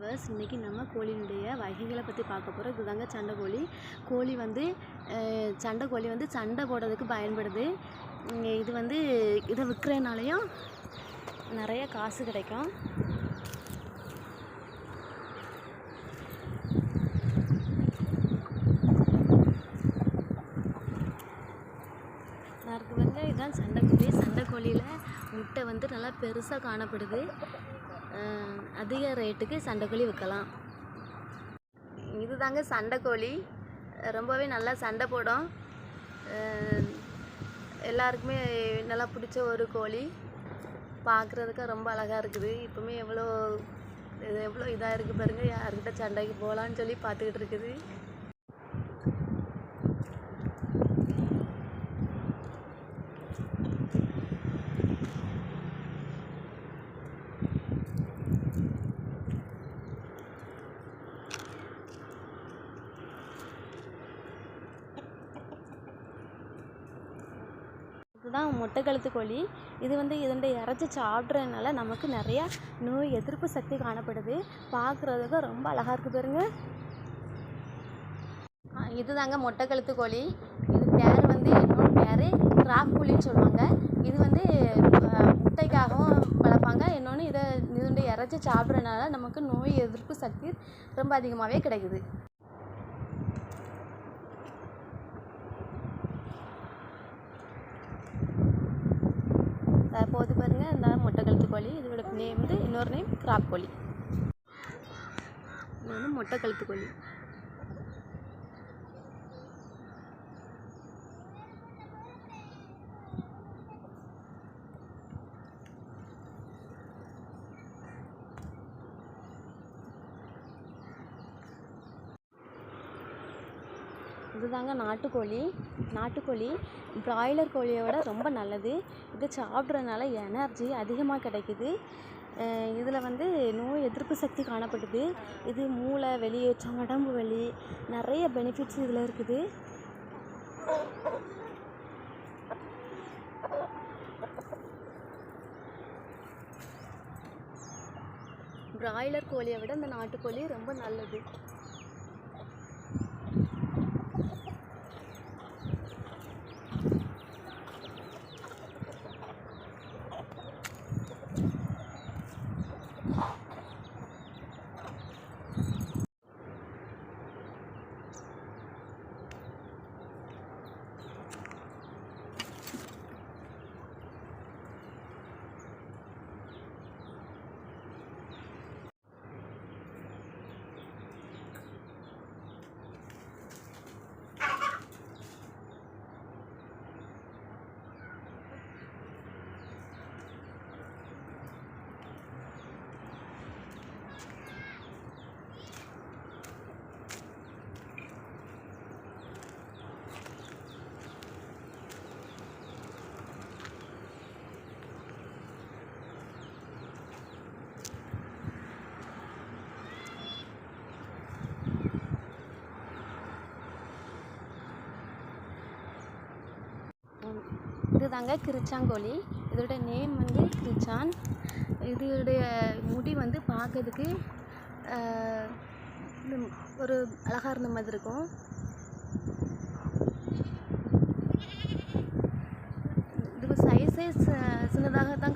Viewers இன்றைக்கி நம்ம கோழியினுடைய வகைகளை பற்றி பார்க்க போகிறோம் இதுதாங்க சண்டை கோழி. கோழி வந்து சண்டை கோழி வந்து சண்டை போடுறதுக்கு பயன்படுது. இது வந்து இதை விற்கிறனாலையும் நிறைய காசு கிடைக்கும். அதுக்கு வந்து இதுதான் சண்டைக்கோழி சண்டைக்கோழியில் முட்டை வந்து நல்லா பெருசாக காணப்படுது. அதிக ரேட்டுக்கு சண்டைக்கோழி விற்கலாம். இதுதாங்க சண்டைக்கோழி ரொம்பவே நல்லா சண்டை போடும். எல்லாருக்குமே நல்லா பிடிச்ச ஒரு கோழி. பார்க்குறதுக்கு ரொம்ப அழகாக இருக்குது. இப்போவுமே எவ்வளோ இது எவ்வளோ இதாக இருக்குது பாருங்கள் யார்கிட்ட சண்டைக்கு போகலான்னு சொல்லி பார்த்துக்கிட்டு இருக்குது. இதுதான் மொட்டைக்கழுத்து கோழி. இது வந்து இதனுடைய இறைச்சி சாப்பிட்றதுனால நமக்கு நிறையா நோய் எதிர்ப்பு சக்தி காணப்படுது. பார்க்குறதுக்கு ரொம்ப அழகாக இருக்குது பாருங்க. ஆ, இதுதாங்க மொட்டைக்கழுத்து கோழி. இது பேர் வந்து இன்னொரு பேர் கிராஃப் கோழின்னு சொல்லுவாங்க. இது வந்து முட்டைக்காகவும் வளர்ப்பாங்க. இன்னொன்று இதை இதனுடைய இறைச்சி சாப்பிட்றதுனால நமக்கு நோய் எதிர்ப்பு சக்தி ரொம்ப அதிகமாகவே கிடைக்குது. போகுது பாருங்கள் இந்த மொட்டைக்கழுத்து கோழி இதோட நேம் வந்து இன்னொரு நேம் கிராப் கோழி. இது வந்து முட்டை கழுத்து கோழி. இதுதாங்க நாட்டுக்கோழி. நாட்டுக்கோழி பிராய்லர் கோழியை விட ரொம்ப நல்லது. இது சாப்பிட்றதுனால எனர்ஜி அதிகமாக கிடைக்குது. இதில் வந்து நோய் எதிர்ப்பு சக்தி காணப்படுது. இது மூளை வெளியேற்றம் உடம்பு வலி நிறைய பெனிஃபிட்ஸ் இதில் இருக்குது. பிராய்லர் கோழியை விட இந்த நாட்டுக்கோழி ரொம்ப நல்லது. தாங்க கிருச்சாங்கோழி. இதோட நேம் வந்து கிருச்சான். இதோடைய முடி வந்து பார்க்கறதுக்கு ஒரு அழகாக இருந்த மாதிரி இருக்கும். இது சைஸே சின்னதாக தான்